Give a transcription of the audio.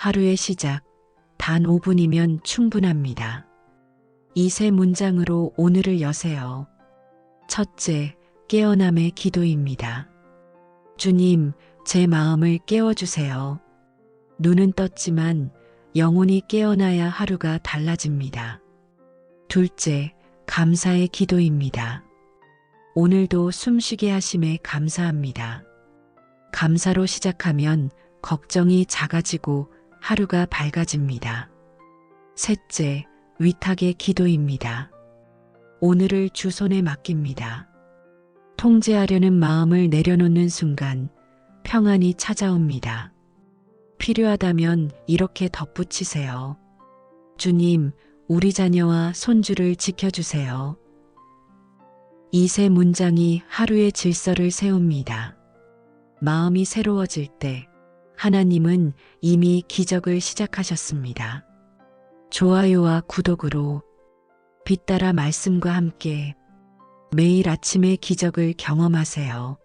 하루의 시작, 단 5분이면 충분합니다. 이 세 문장으로 오늘을 여세요. 첫째, 깨어남의 기도입니다. 주님, 제 마음을 깨워주세요. 눈은 떴지만 영혼이 깨어나야 하루가 달라집니다. 둘째, 감사의 기도입니다. 오늘도 숨쉬게 하심에 감사합니다. 감사로 시작하면 걱정이 작아지고 하루가 밝아집니다. 셋째, 위탁의 기도입니다. 오늘을 주 손에 맡깁니다. 통제하려는 마음을 내려놓는 순간 평안이 찾아옵니다. 필요하다면 이렇게 덧붙이세요. 주님, 우리 자녀와 손주를 지켜주세요. 이 세 문장이 하루의 질서를 세웁니다. 마음이 새로워질 때 하나님은 이미 기적을 시작하셨습니다. 좋아요와 구독으로 빛 따라 말씀과 함께 매일 아침의 기적을 경험하세요.